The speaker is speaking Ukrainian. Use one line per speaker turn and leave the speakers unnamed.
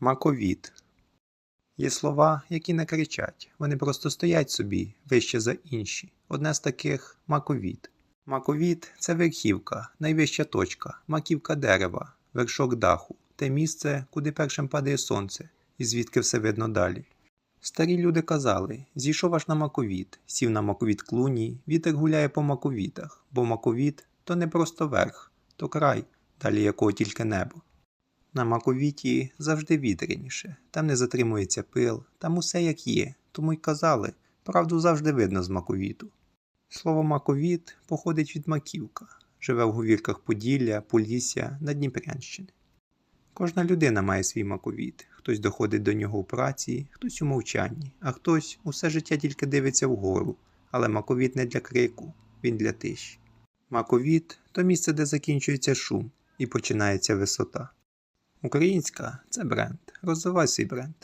Маковіт. Є слова, які не кричать, вони просто стоять собі вище за інші. Одне з таких маковіт. Маковіт це верхівка, найвища точка, маківка дерева, вершок даху, те місце, куди першим падає сонце, і звідки все видно далі. Старі люди казали: зійшов аж на маковіт, сів на маковіт клуні, вітер гуляє по маковітах, бо маковіт то не просто верх, то край, далі якого тільки небо. На маковіті завжди вітряніше, там не затримується пил, там усе як є, тому й казали, правду завжди видно з маковіту. Слово маковіт походить від маківка, живе в говірках Поділля, Полісся, Надніпрянщини. Кожна людина має свій маковіт, хтось доходить до нього у праці, хтось у мовчанні, а хтось усе життя тільки дивиться вгору, але маковіт не для крику, він для тиші. Маковіт то місце, де закінчується шум і починається висота. Українська це бренд. Розвивай свій бренд.